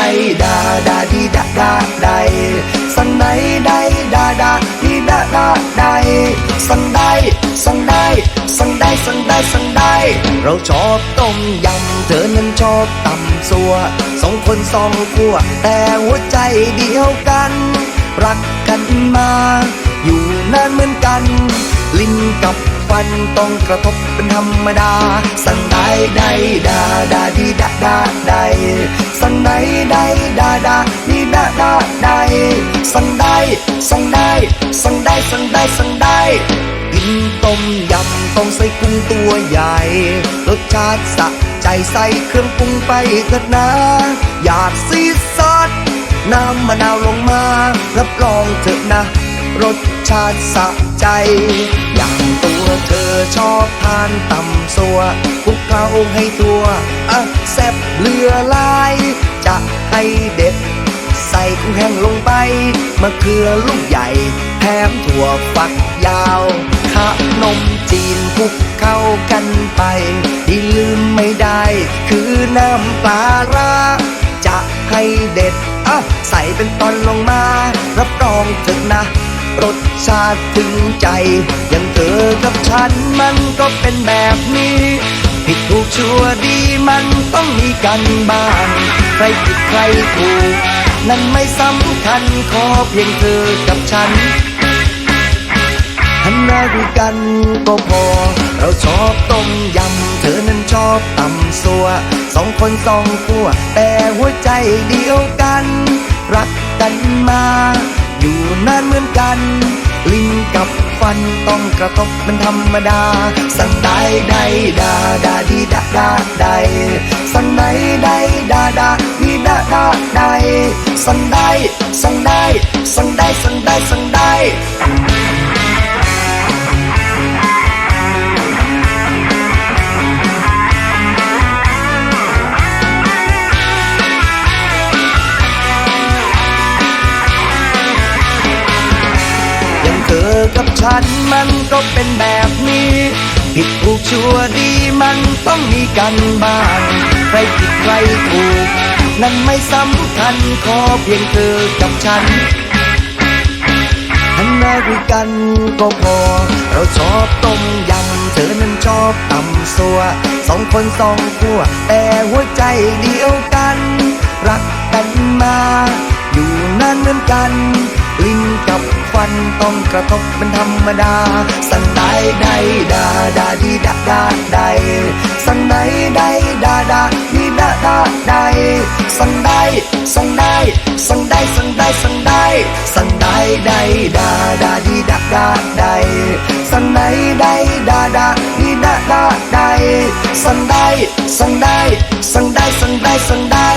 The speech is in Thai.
ไดาดาดีดาดาไดสันไดไดดาดาดีดาดาไดสันไดสันไดสันไดสันไดสันไดเราชอบต้มยำเธอนั้นชอบตำซัวสองคนสองขั้วแต่หัวใจเดียวกัน รักกันมา อยู่นานเหมือนกัน ลิ้นกับ ฟันต้องกระทบเป็นธรรมดา สั่งได้ได้ดาดาดีดาดาได้สั่งได้ได้ดาดาดีดาดาได้สั่งได้สั่งได้สั่งได้สั่งได้สั่งได้กินต้มยำต้องใส่กุ้งตัวใหญ่รสชาติสะใจใส่เครื่องปรุงไปเถิดนะอยากซีซัดน้ำมะนาวลงมารับรองเถอะนะ รสชาติสะใจอยาง ตัวเธอชอบทานตำสัวคุกเคล้าให้ตัวอะแซ่บเหลือลาย จะให้เด็ด ใส่กุ้งแห้งลงไปมะเขือลูกใหญ่แถมถั่วฝักยาวขนมจีนคุกเข้ากันไป ที่ลืมไม่ได้ คือน้ำปลาร้าจะให้เด็ดอะใส่เป็นตอนลงมา รับรองเถอะนะ รสชาติถึงใจ อย่างเธอกับฉันมันก็เป็นแบบนี้ ผิดถูกชั่วดีมันต้องมีกันบ้าง ใครผิดใครถูก นั่นไม่สำคัญขอเพียงเธอกับฉันหันหน้าดูกันก็พอ เราชอบต้มยำ เธอนั้นชอบตำสัว สองคนสองขั้วแต่หัวใจเดียวกัน รักกันมา นานเหมือนกัน ลิ้นกับฟันต้องกระทบมันธรรมดา สันได้ได้ดาดาดีดาดาได้สันได้ได้ดาดาดีดาดาได้สั่งได้ อย่างเธอกับฉันมันก็เป็นแบบนี้ ผิดถูกชั่วดีมันต้องมีกันบ้าง ใครผิดใครถูก นั่นไม่สำคัญขอเพียงเธอกับฉันหันหน้าคุยกันก็พอ เราชอบต้มยำเธอนั้นชอบตำสัวสองคนสองขั้วแต่หัวใจเดียวกัน รักกันมา อยู่นานเหมือนกัน ลิ้นกับฟันต้องกระทบเป็นธรรมดา สั่งได้ได้ดาดาดีดาดาได้สั่งได้ได้ดาดาดีดาดาได้สั่งได้สั่งได้สั่งได้สั่งได้สั่งได้สั่งได้ได้ดาดาดีดาดาได้สั่งได้ได้ดาดาดีดาดาได้สั่งได้สั่งได้สั่งได้สั่งได้สั่งได้